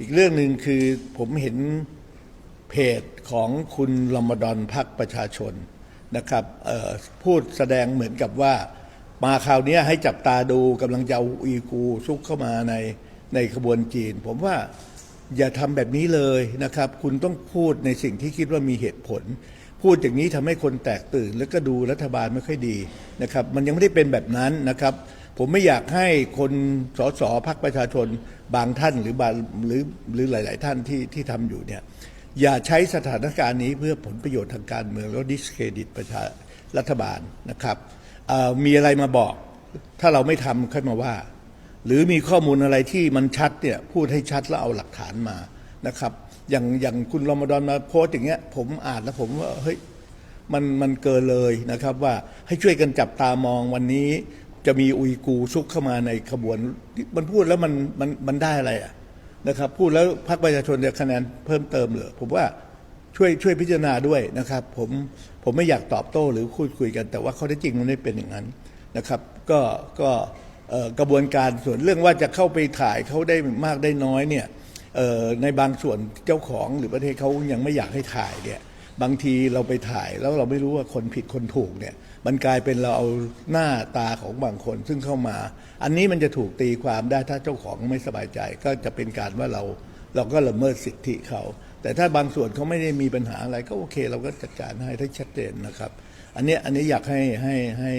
อีกเรื่องหนึ่งคือผมเห็นเพจของคุณลมดอนพักประชาชนนะครับพูดแสดงเหมือนกับว่า มาคราวนี้ให้จับตาดูกำลังจะเอาอีกูซุกเข้ามาในในขบวนจีน ผมว่าอย่าทำแบบนี้เลยนะครับ คุณต้องพูดในสิ่งที่คิดว่ามีเหตุผล พูดอย่างนี้ทำให้คนแตกตื่น แล้วก็ดูรัฐบาลไม่ค่อยดีนะครับ มันยังไม่ได้เป็นแบบนั้นนะครับ ผมไม่อยากให้คนสสพักประชาชนบางท่านหรือบางหรือหรือหลาย ๆ ท่านที่ที่ทำอยู่เนี่ยอย่าใช้สถานการณ์นี้เพื่อผลประโยชน์ทางการเมืองแล้วดิสเครดิตประชารัฐบาลนะครับมีอะไรมาบอก ถ้าเราไม่ทำค่อยมาว่า หรือมีข้อมูลอะไรที่มันชัดเนี่ยพูดให้ชัดแล้วเอาหลักฐานมานะครับ อย่างอย่างคุณรอมฎอนมาโพสต์อย่างเงี้ยผมอ่านแล้วผมว่าเฮ้ยมันมันเกินเลยนะครับว่าให้ช่วยกันจับตามองวันนี้ จะมีอุยกูซุกเข้ามาในขบวน มันพูดแล้วมันมันมันได้อะไรอะนะครับ พูดแล้วพรรคประชาชนจะคะแนนเพิ่มเติมเหรือผมว่าช่วยช่วยพิจารณาด้วยนะครับ ผมผมไม่อยากตอบโต้หรือคุยคุยกัน แต่ว่าข้อเท็จจริงมันไม่เป็นอย่างนั้นนะครับ ก็ก็กระบวนการส่วนเรื่องว่าจะเข้าไปถ่ายเขาได้มากได้น้อยเนี่ยในบางส่วนเจ้าของหรือประเทศเขายังไม่อยากให้ถ่ายเนี่ย บางทีเราไปถ่ายแล้วเราไม่รู้ว่าคนผิดคนถูกเนี่ย มันกลายเป็นเราเอาหน้าตาของบางคนซึ่งเข้ามา อันนี้มันจะถูกตีความได้ถ้าเจ้าของไม่สบายใจ ก็จะเป็นการว่าเราเราก็ละเมิดสิทธิเขา แต่ถ้าบางส่วนเขาไม่ได้มีปัญหาอะไรก็โอเค เราก็จัดการให้ถ้าชัดเจนนะครับ อันนี้อันนี้อยากให้ให้ให้